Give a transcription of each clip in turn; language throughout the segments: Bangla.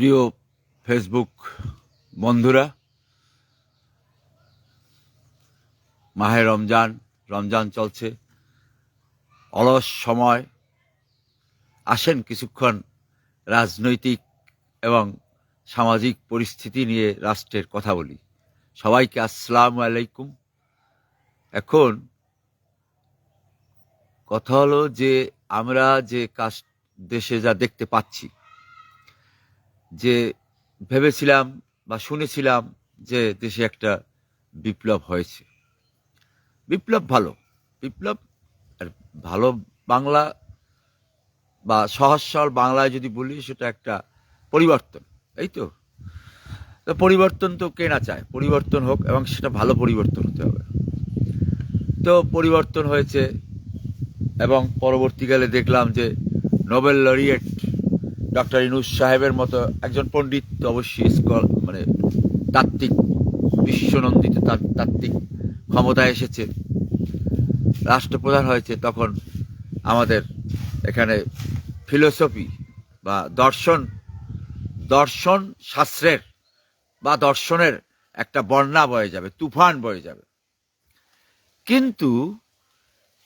প্রিয় ফেসবুক বন্ধুরা, মাহে রমজান রমজান চলছে। অলস সময়, আসেন কিছুক্ষণ রাজনৈতিক এবং সামাজিক পরিস্থিতি নিয়ে রাষ্ট্রের কথা বলি। সবাইকে আসসালামু আলাইকুম। এখন কথা হলো যে আমরা যে কাজ, দেশে যা দেখতে পাচ্ছি যে ভেবেছিলাম বা শুনেছিলাম যে দেশে একটা বিপ্লব হয়েছে। বিপ্লব ভালো। বিপ্লব আর ভালো বাংলা বা সহজ সরল বাংলায় যদি বলি, সেটা একটা পরিবর্তন। এই তো পরিবর্তন তো কে না চায়? পরিবর্তন হোক এবং সেটা ভালো পরিবর্তন হতে হবে। তো পরিবর্তন হয়েছে এবং পরবর্তীকালে দেখলাম যে নোবেল লরিয়েট ডক্টর ইনুস সাহেবের মতো একজন পণ্ডিত অবশ্যই স্কল মানে তাত্ত্বিক, বিশ্বনন্দিত তাত্ত্বিক ক্ষমতায় এসেছে। রাষ্ট্রপ্রধান হয়েছে তখন আমাদের এখানে ফিলোসফি বা দর্শন দর্শন শাস্ত্রের বা দর্শনের একটা বন্যা বয়ে যাবে, তুফান বয়ে যাবে। কিন্তু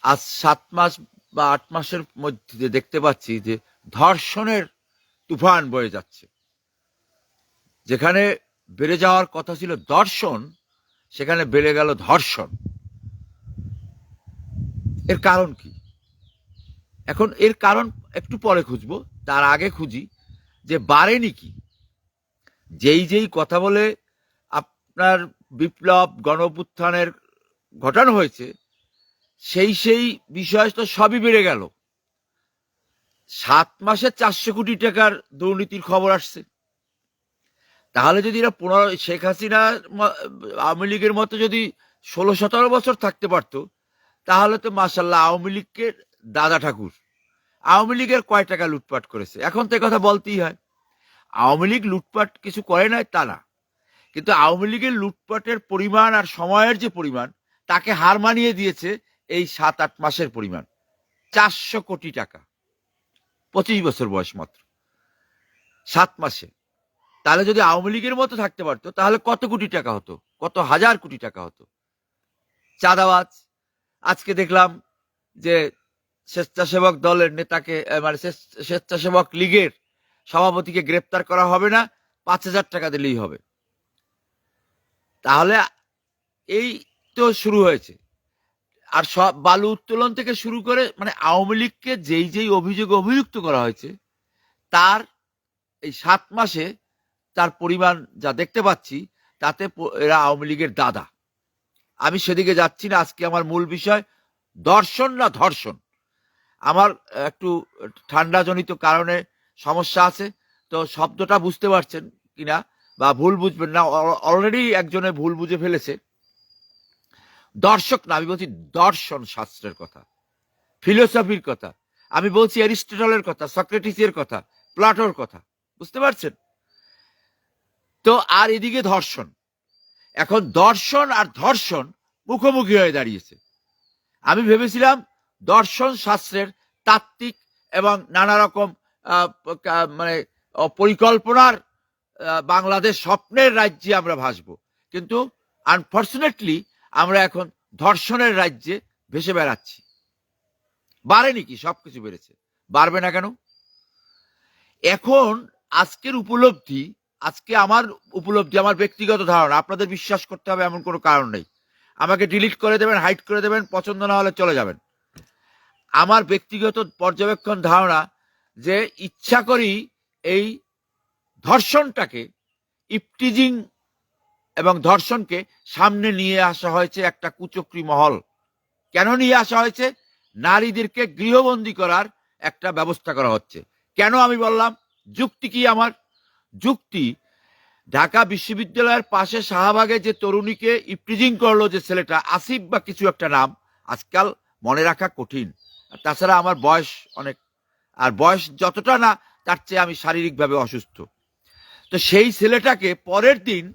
আজ সাত মাস বা আট মাসের মধ্যে দেখতে পাচ্ছি যে ধর্ষণের তুফান বয়ে যাচ্ছে। যেখানে বেড়ে যাওয়ার কথা ছিল দর্শন, সেখানে বেড়ে গেল ধর্ষণ। এর কারণ কি? এখন এর কারণ একটু পরে খুঁজবো, তার আগে খুঁজি যে বাড়েনি কি? যেই যেই কথা বলে আপনার বিপ্লব গণপুত্থানের ঘটানো হয়েছে, সেই সেই বিষয় তো সবই বেড়ে গেল। সাত মাসে চারশো কোটি টাকার দুর্নীতির খবর আসছে। তাহলে যদি এরা পনেরো, শেখ হাসিনা আওয়ামী লীগের মতো যদি ষোলো, সতেরো বছর থাকতে পারতো, তাহলে তো মাসাল্লাহ আওয়ামী লীগকে দাদা ঠাকুর। আওয়ামী লীগের কয় টাকা লুটপাট করেছে? এখন তো কথা বলতেই হয়। আওয়ামী লীগ লুটপাট কিছু করে নাই তা না। কিন্তু আওয়ামী লীগের লুটপাটের পরিমাণ আর সময়ের যে পরিমাণ, তাকে হার মানিয়ে দিয়েছে এই সাত, আট মাসের পরিমাণ। চারশো কোটি টাকা। পঁচিশ বছর বয়স মাত্র। সাত মাসে। তাহলে যদি আওয়ামী লীগের মতো থাকতে পারতো, তাহলে কত কোটি টাকা হতো? কত হাজার কোটি টাকা হতো? চাঁদাবাজ। আজকে দেখলাম যে স্বেচ্ছাসেবক দলের নেতাকে মানে স্বেচ্ছাসেবক লীগের সভাপতিকে গ্রেপ্তার করা হবে না, পাঁচ হাজার টাকা দিলেই হবে। তাহলে এই তো শুরু হয়েছে। আর সব বালু উত্তোলন থেকে শুরু করে মানে আওয়ামী লীগকে যেই যেই অভিযোগে অভিযুক্ত করা হয়েছে, তার এই সাত মাসে তার পরিমাণ যা দেখতে পাচ্ছি, তাতে এরা আওয়ামী লীগের দাদা। আমি সেদিকে যাচ্ছি না, আজকে আমার মূল বিষয় দর্শন না ধর্ষণ। আমার একটু ঠান্ডাজনিত কারণে সমস্যা আছে, তো শব্দটা বুঝতে পারছেন কিনা বা ভুল বুঝবেন না অলরেডি একজনে ভুল বুঝে ফেলেছে। দর্শক না, আমি বলছি দর্শন শাস্ত্রের কথা ফিলোসফির কথা, আমি বলছি অ্যারিস্টটলের কথা, সক্রেটিসের কথা, প্লাটোর কথা, বুঝতে পারছেন? তো আর এদিকে ধর্ষণ, এখন দর্শন আর ধর্ষণ মুখোমুখি হয়ে দাঁড়িয়েছে। আমি ভেবেছিলাম দর্শন শাস্ত্রের তাত্ত্বিক এবং নানা রকম মানে পরিকল্পনার বাংলাদেশ স্বপ্নের রাজ্যে আমরা ভাসব। কিন্তু আনফর্চুনেটলি আমরা এখন ধর্ষণের রাজ্যে ভেসে বেড়াচ্ছি। বাড়েনি কি? সব কিছু বেড়েছে। বাড়বে না কেন? এখন আজকের উপলব্ধি, আজকে আমার উপলব্ধি, আমার ব্যক্তিগত ধারণা, আপনাদের বিশ্বাস করতে হবে এমন কোনো কারণ নেই। আমাকে ডিলিট করে দেবেন হাইট করে দেবেন, পছন্দ না হলে চলে যাবেন। আমার ব্যক্তিগত পর্যবেক্ষণ ধারণা যে ইচ্ছা করি এই ধর্ষণটাকে, ইপটিজিং এবং ধর্ষণকে সামনে নিয়ে আসা হয়েছে একটা কুচক্রি মহল। কেন নিয়ে আসা হয়েছে? নারীদেরকে গৃহবন্দী করার একটা ব্যবস্থা করা হচ্ছে। কেন আমি বললাম? যুক্তি কি আমার? যুক্তি, ঢাকা বিশ্ববিদ্যালয়ের পাশে শাহবাগে যে তরুণীকে ইপটিজিং করল যে ছেলেটা, আসিফ বা কিছু একটা নাম, আজকাল মনে রাখা কঠিন। তাছাড়া আমার বয়স অনেক, আর বয়স যতটা না, তার চেয়ে আমি শারীরিকভাবে অসুস্থ। তো সেই ছেলেটাকে পরের দিন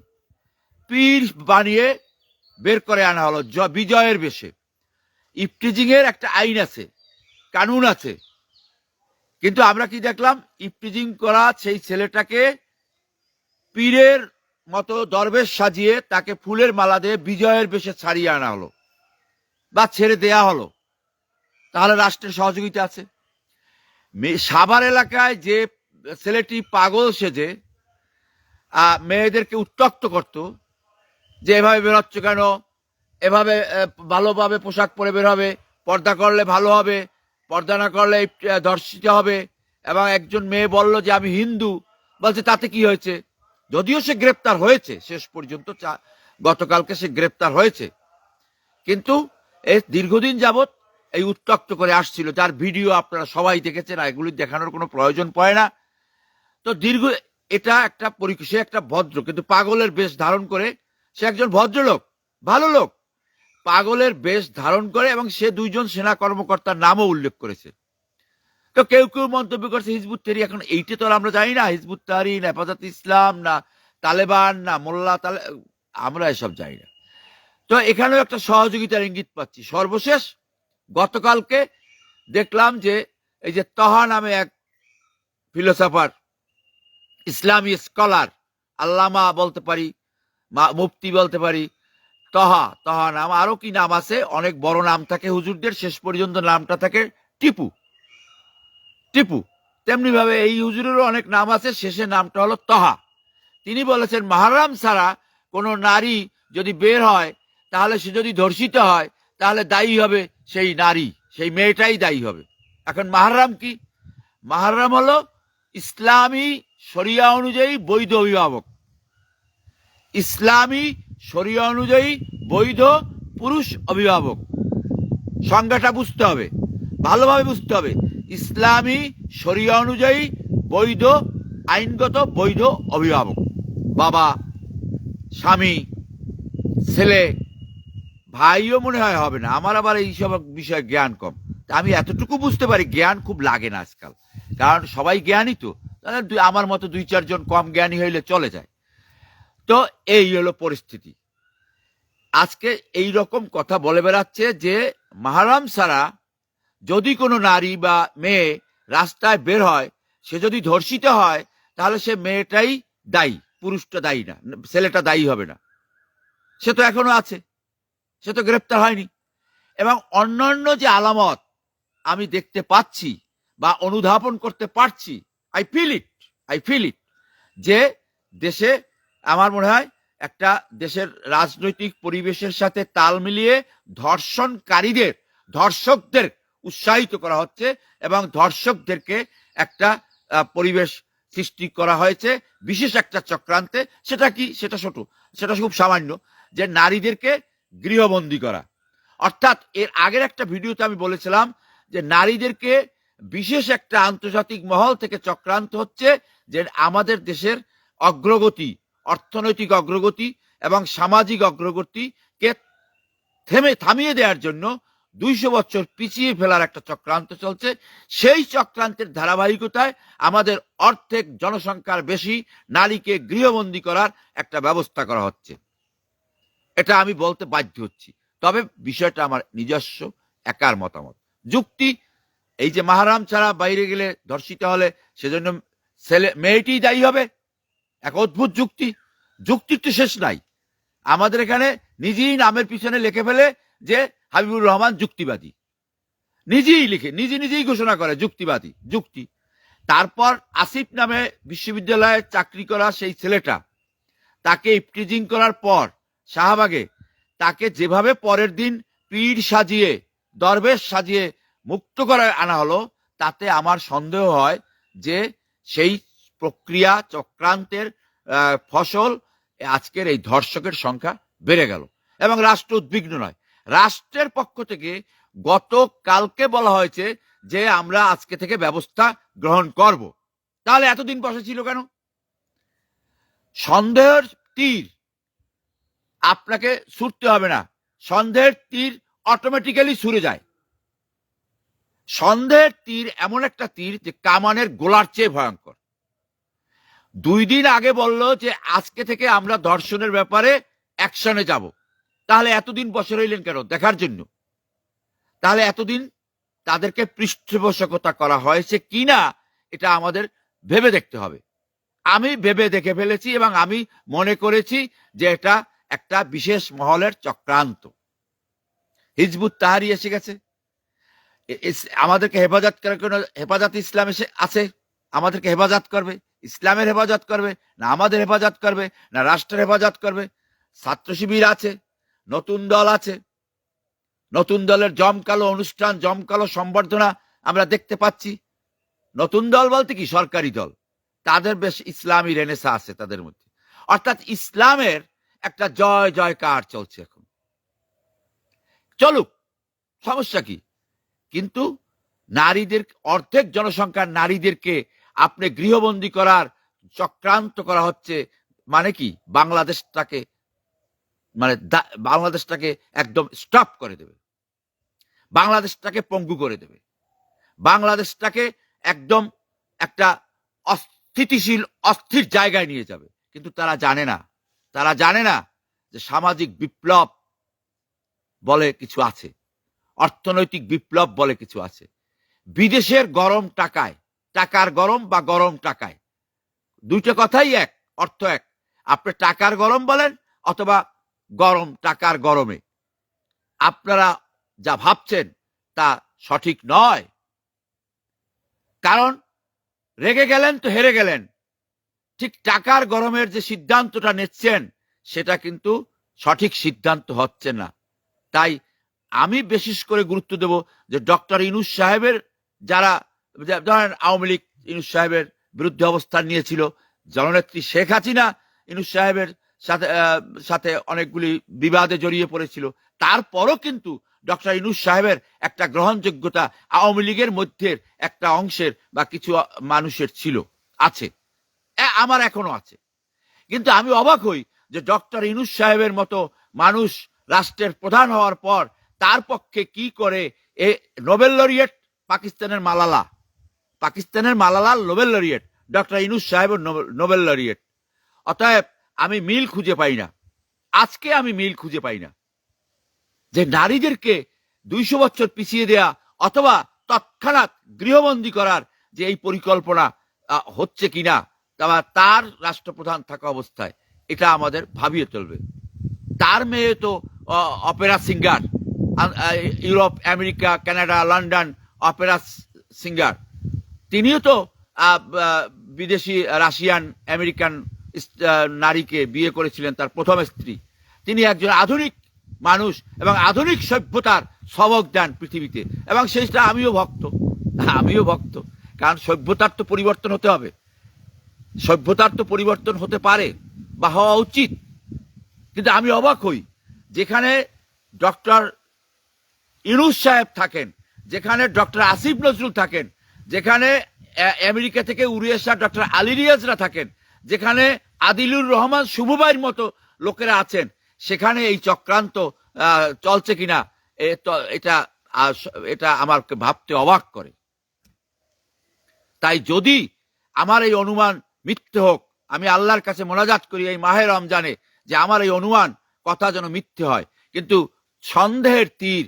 পীর বানিয়ে বের করে আনা হলো। বিজয়ের বেশে। ইপটিজিং এর একটা আইন আছে, কানুন আছে। কিন্তু আমরা কি দেখলাম? ইফটিজিং করা সেই ছেলেটাকে পীরের মতো দরবেশ সাজিয়ে তাকে ফুলের মালা দিয়ে বিজয়ের বেশে ছাড়িয়ে আনা হলো বা ছেড়ে দেয়া হলো। তাহলে রাষ্ট্রের সহযোগিতা আছে। সাভার এলাকায় যে ছেলেটি পাগল সেজে মেয়েদেরকে উত্তক্ত করত যে এভাবে বেরোচ্ছ কেন? এভাবে ভালোভাবে পোশাক পরে বের হবে, পর্দা করলে ভালো হবে, পর্দা না করলে ধর্ষিত হবে। এবং একজন মেয়ে বলল যে, আমি হিন্দু। বলছে, তাতে কি হয়েছে? যদিও সে গ্রেপ্তার হয়েছে, শেষ পর্যন্ত গতকালকে সে গ্রেপ্তার হয়েছে। কিন্তু এই দীর্ঘদিন যাবৎ এই উত্তক্ত করে আসছিল। যার ভিডিও আপনারা সবাই দেখেছেন, আর এগুলি দেখানোর কোনো প্রয়োজন পড়ে না। তো দীর্ঘ, এটা একটা পরীক্ষা একটা ভদ্র, কিন্তু পাগলের বেশ ধারণ করে সে একজন ভদ্রলোক, ভালো লোক। পাগলের বেশ ধারণ করে এবং সে দুইজন সেনা কর্মকর্তার নামও উল্লেখ করেছে। তো কেউ কেউ মন্তব্য করছে, হিজবুত তারি, এখন এইটা তো আমরা জানি না, হিজবুত তারি, না হেফাজত ইসলাম, না তালেবান, না মোল্লা তালে আমরা এসব জানি না। তো এখানেও একটা সহযোগিতার ইঙ্গিত পাচ্ছি। সর্বশেষ, গতকালকে দেখলাম যে এই যে তহা নামে এক ফিলোসফার, ইসলামী স্কলার, আল্লামা বলতে পারি মুফতি বলতে পারি। তহা তহা নাম, আরও কি নাম আছে? অনেক বড় নাম থাকে হুজুরদের, শেষ পর্যন্ত নামটা থাকে টিপু। টিপু। তেমনি ভাবে এই হুজুরেরও অনেক নাম আছে, শেষে নামটা হলো তহা। তিনি বলেছেন, মাহারাম ছাড়া কোনো নারী যদি বের হয়, তাহলে সে যদি ধর্ষিত হয়, তাহলে দায়ী হবে সেই নারী, সেই মেয়েটাই দায়ী হবে। এখন মাহারাম কি? মাহারাম হলো ইসলামী শরিয়া অনুযায়ী বৈধ অভিভাবক। ইসলামী শরীয় অনুযায়ী বৈধ পুরুষ অভিভাবক। সংজ্ঞাটা বুঝতে হবে। ভালোভাবে বুঝতে হবে। ইসলামী শরিয়া অনুযায়ী বৈধ, আইনগত বৈধ অভিভাবক। বাবা, স্বামী, ছেলে, ভাইও মনে হয় হবে না। আমার আবার এইসব বিষয়ে জ্ঞান কম। আমি এতটুকু বুঝতে পারি, জ্ঞান খুব লাগে না আজকাল। কারণ সবাই জ্ঞানী তো। আমার মতো দুই চারজন কম জ্ঞানী হইলে চলে যায়। তো এই হলো পরিস্থিতি। আজকে এই রকম কথা বলে বেড়াচ্ছে যে মাহারাম ছাড়া যদি কোনো নারী বা মেয়ে রাস্তায় বের হয়, সে যদি ধর্ষিত হয়, তাহলে সে মেয়েটাই দায়ী, পুরুষটা দায়ী না, ছেলেটা দায়ী হবে না। সে তো এখনও আছে, সে তো গ্রেপ্তার হয়নি। এবং অন্যান্য যে আলামত আমি দেখতে পাচ্ছি বা অনুধাবন করতে পারছি I feel it I feel it যে দেশে আমার মনে হয় একটা দেশের রাজনৈতিক পরিবেশের সাথে তাল মিলিয়ে ধর্ষণকারীদের, ধর্ষকদের উৎসাহিত করা হচ্ছে এবং ধর্ষকদেরকে একটা পরিবেশ সৃষ্টি করা হয়েছে, বিশেষ একটা চক্রান্তে। সেটা কি? সেটা ছোট। সেটা খুব সামান্য যে নারীদেরকে গৃহবন্দী করা। অর্থাৎ এর আগের একটা ভিডিওতে আমি বলেছিলাম যে নারীদেরকে বিশেষ একটা আন্তর্জাতিক মহল থেকে চক্রান্ত হচ্ছে যে আমাদের দেশের অগ্রগতি অর্থনৈতিক অগ্রগতি এবং সামাজিক অগ্রগতিকে থেমে থামিয়ে দেওয়ার জন্য দুইশো বছর পিছিয়ে ফেলার একটা চক্রান্ত চলছে। সেই চক্রান্তের ধারাবাহিকতায় আমাদের অর্ধেক জনসংখ্যার বেশি নারীকে গৃহবন্দী করার একটা ব্যবস্থা করা হচ্ছে। এটা আমি বলতে বাধ্য হচ্ছি। তবে বিষয়টা আমার নিজস্ব, একার মতামত। যুক্তি, এই যে মাহারাম ছাড়া বাইরে গেলে ধর্ষিত হলে সেজন্য ছেলে মেয়েটি দায়ী হবে। এক অদ্ভুত যুক্তি। যুক্তির তো শেষ নাই। আমাদের এখানে নিজেই নামের পিছনে লিখে ফেলে যে হাবিবুর রহমান যুক্তিবাদী। নিজেই লিখে, নিজে নিজেই ঘোষণা করে যুক্তিবাদী, যুক্তি। তারপর আসিফ নামে বিশ্ববিদ্যালয়ে চাকরি করা সেই ছেলেটা, তাকে ইপটিজিং করার পর শাহবাগে তাকে যেভাবে পরের দিন পীর সাজিয়ে, দরবেশ সাজিয়ে মুক্ত করে আনা হলো, তাতে আমার সন্দেহ হয় যে সেই প্রক্রিয়া চক্রান্তের ফসল আজকের এই ধর্ষকের সংখ্যা বেড়ে গেল এবং রাষ্ট্র উদ্বিগ্ন নয়। রাষ্ট্রের পক্ষ থেকে গতকালকে বলা হয়েছে যে আমরা আজকে থেকে ব্যবস্থা গ্রহণ করব। তাহলে এতদিন বসে ছিল কেন? সন্দেহের তীর আপনাকে ছুটতে হবে না। সন্দেহের তীর অটোমেটিক্যালি ছুড়ে যায়। সন্দেহের তীর এমন একটা তীর যে কামানের গোলার চেয়ে ভয়ঙ্কর। দুই দিন আগে বলল যে আজকে থেকে আমরা ধর্ষণের ব্যাপারে অ্যাকশনে যাব। তাহলে এতদিন বসে রইলেন কেন? দেখার জন্য। তাহলে এতদিন তাদেরকে পৃষ্ঠপোষকতা করা হয়েছে কিনা, এটা আমাদের ভেবে দেখতে হবে। আমি ভেবে দেখে ফেলেছি এবং আমি মনে করেছি যে এটা একটা বিশেষ মহলের চক্রান্ত। হিজবুত তাহারি এসে গেছে। আমাদেরকে হেফাজত করার কোনো হেফাজত ইসলাম এসে আছে। আমাদেরকে হেফাজত করবে। ইসলামের হেফাজত করবে, না আমাদের হেফাজত করবে, না রাষ্ট্রের হেফাজত করবে। ছাত্র শিবির আছে, নতুন দল আছে। নতুন দলের জমকালো অনুষ্ঠান, জমকালো সম্বর্ধনা আমরা দেখতে পাচ্ছি। নতুন দল বলতে কি? সরকারি দল। তাদের বেশ ইসলামী রেনেসা আছে তাদের মধ্যে। অর্থাৎ ইসলামের একটা জয়, জয়কার চলছে এখন। চলুক, সমস্যা কি? কিন্তু নারীদের, অর্ধেক জনসংখ্যার নারীদেরকে আপনি গৃহবন্দী করার চক্রান্ত করা হচ্ছে মানে কি? বাংলাদেশটাকে মানে বাংলাদেশটাকে একদম স্টপ করে দেবে। বাংলাদেশটাকে পঙ্গু করে দেবে। বাংলাদেশটাকে একদম একটা অস্থিতিশীল, অস্থির জায়গায় নিয়ে যাবে। কিন্তু তারা জানে না। তারা জানে না যে সামাজিক বিপ্লব বলে কিছু আছে। অর্থনৈতিক বিপ্লব বলে কিছু আছে। বিদেশের গরম টাকায় টাকার গরম বা গরম টাকায়। দুইটা কথাই এক, অর্থ এক। আপনি টাকার গরম বলেন অথবা গরম, টাকার গরমে। আপনারা যা ভাবছেন তা সঠিক নয়। কারণ রেগে গেলেন তো হেরে গেলেন। ঠিক টাকার গরমের যে সিদ্ধান্তটা নিচ্ছেন, সেটা কিন্তু সঠিক সিদ্ধান্ত হচ্ছে না। তাই আমি বিশেষ করে গুরুত্ব দেব যে ডক্টর ইনুস সাহেবের যারা ধরেন আওয়ামী লীগ ইনুস সাহেবের বিরুদ্ধে অবস্থান নিয়েছিল, জননেত্রী শেখ হাসিনা ইনুস সাহেবের সাথে সাথে অনেকগুলি বিবাদে জড়িয়ে পড়েছিল। তারপরও কিন্তু ডক্টর ইনুস সাহেবের একটা গ্রহণযোগ্যতা আওয়ামী লীগের মধ্যে একটা অংশের বা কিছু মানুষের ছিল, আছে। আমার এখনও আছে। কিন্তু আমি অবাক হই যে ডক্টর ইনুস সাহেবের মতো মানুষ রাষ্ট্রের প্রধান হওয়ার পর তার পক্ষে কি করে এ নোবেল লরিয়েট পাকিস্তানের মালালা পাকিস্তানের মালালাল নোবেল লরিয়েট, ডক্টর ইনুস সাহেবের নোবেল- লরিয়েট। অতএব আমি মিল খুঁজে পাই না। আজকে আমি মিল খুঁজে পাই না। যে নারীদেরকে দুইশো বছর পিছিয়ে দেয়া অথবা তৎক্ষণাৎ গৃহবন্দী করার যে এই পরিকল্পনা হচ্ছে কিনা তা তার রাষ্ট্রপ্রধান থাকা অবস্থায় এটা আমাদের ভাবিয়ে চলবে তার মেয়ে তো opera singer. Europe, America, Canada, London, opera singer. তিনিও তো বিদেশি, রাশিয়ান, আমেরিকান নারীকে বিয়ে করেছিলেন তার প্রথম স্ত্রী। তিনি একজন আধুনিক মানুষ এবং আধুনিক সভ্যতার সবক দেন পৃথিবীতে। এবং সেইটা আমিও ভক্ত। আমিও ভক্ত। কারণ সভ্যতার তো পরিবর্তন হতে হবে। সভ্যতার তো পরিবর্তন হতে পারে বা হওয়া উচিত। কিন্তু আমি অবাক হই। যেখানে ডক্টর ইনুস সাহেব থাকেন, যেখানে ডক্টর আসিফ নজরুল থাকেন যেখানে আমেরিকা থেকে উড়ে ডক্টর আলী রিয়াজরা থাকেন, যেখানে আদিলুর রহমান শুভবাইয়ের মতো লোকেরা আছেন, সেখানে এই চক্রান্ত চলছে কিনা এটা এটা আমাকে ভাবতে অবাক করে। তাই যদি আমার এই অনুমান মিথ্যে হোক, আমি আল্লাহর কাছে মোনাজাত করি এই মাহে রমজানে যে আমার এই অনুমান কথা যেন মিথ্যে হয়, কিন্তু সন্দেহের তীর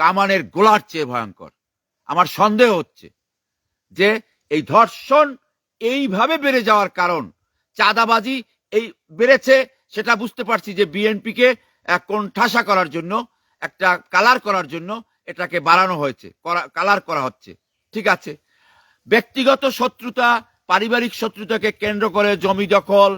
কামানের গোলার চেয়ে ভয়ঙ্কর। আমার সন্দেহ হচ্ছে। যে এই ধর্ষণ এইভাবে বেড়ে যাওয়ার কারণ। চাঁদাবাজি এই বেড়েছে, সেটা বুঝতে পারছি যে বিএনপিকে কোন ঠাসা করার জন্য, একটা কালার করার জন্য এটাকে বাড়ানো হয়েছে কালার করা হচ্ছে। ঠিক আছে? ব্যক্তিগত শত্রুতা, পারিবারিক শত্রুতাকে কেন্দ্র করে জমি দখল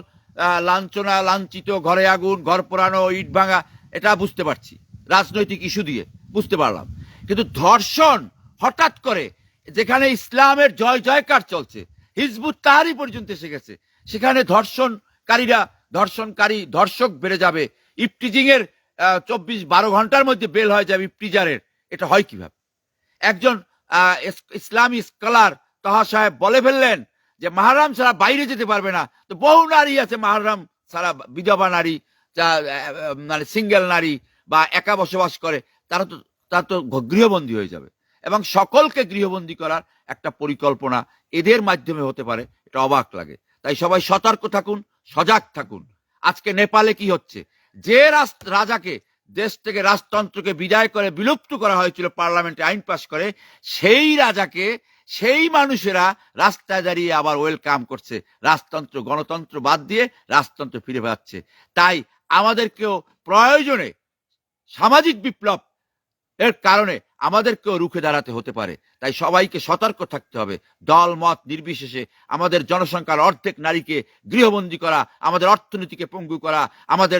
লাঞ্ছনা, লাঞ্ছিত, ঘরে আগুন, ঘর পোড়ানো, ইট ভাঙা, এটা বুঝতে পারছি। রাজনৈতিক ইস্যু দিয়ে বুঝতে পারলাম। কিন্তু ধর্ষণ হঠাৎ করে যেখানে ইসলামের জয় জয়কার চলছে। হিজবুত তাহারি পর্যন্ত এসে গেছে। সেখানে ধর্ষণকারীরা, ধর্ষণকারী ধর্ষক বেড়ে যাবে। ইফটিজিং এর চব্বিশ বারো ঘণ্টার মধ্যে বেল হয়ে যাবে ইফটিজারের এটা হয় কীভাবে? একজন ইসলামী স্কলার তাহা সাহেব বলে ফেললেন যে, মাহারাম ছাড়া বাইরে যেতে পারবে না। তো বহু নারী আছে, মাহারাম ছাড়া বিধবা নারী, যা- মানে সিঙ্গেল নারী বা একা বসবাস করে, তারা তো তারা তো গৃহবন্দী হয়ে যাবে। এবং সকলকে গৃহবন্দী করার একটা পরিকল্পনা এদের মাধ্যমে হতে পারে, এটা অবাক লাগে। তাই সবাই সতর্ক থাকুন, সজাগ থাকুন। আজকে নেপালে কি হচ্ছে? যে রাজাকে, দেশ থেকে রাজতন্ত্রকে বিদায় করে বিলুপ্ত করা হয়েছিল, পার্লামেন্টে আইন পাশ করে, সেই রাজাকে, সেই মানুষেরা রাস্তায় দাঁড়িয়ে আবার ওয়েলকাম করছে। রাজতন্ত্র, গণতন্ত্র বাদ দিয়ে রাজতন্ত্র ফিরে পাচ্ছে তাই আমাদেরকেও প্রয়োজনে সামাজিক বিপ্লব এর কারণে আমাদেরকেও রুখে দাঁড়াতে হতে পারে। তাই সবাইকে সতর্ক থাকতে হবে। দল, মত নির্বিশেষে আমাদের জনসংখ্যার অর্ধেক নারীকে গৃহবন্দী করা, আমাদের অর্থনীতিকে পঙ্গু করা, আমাদের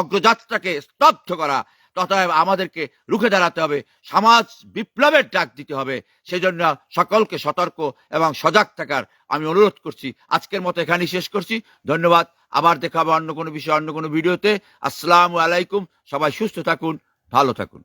অগ্রযাত্রাকে স্তব্ধ করা তথা আমাদেরকে রুখে দাঁড়াতে হবে। সমাজ বিপ্লবের ডাক দিতে হবে। সেজন্য সকলকে সতর্ক এবং সজাগ থাকার আমি অনুরোধ করছি। আজকের মতো এখানেই শেষ করছি। ধন্যবাদ। আবার দেখা হবে অন্য কোনো বিষয়ে, অন্য কোনো ভিডিওতে। আসসালামু আলাইকুম। সবাই সুস্থ থাকুন, ভালো থাকুন।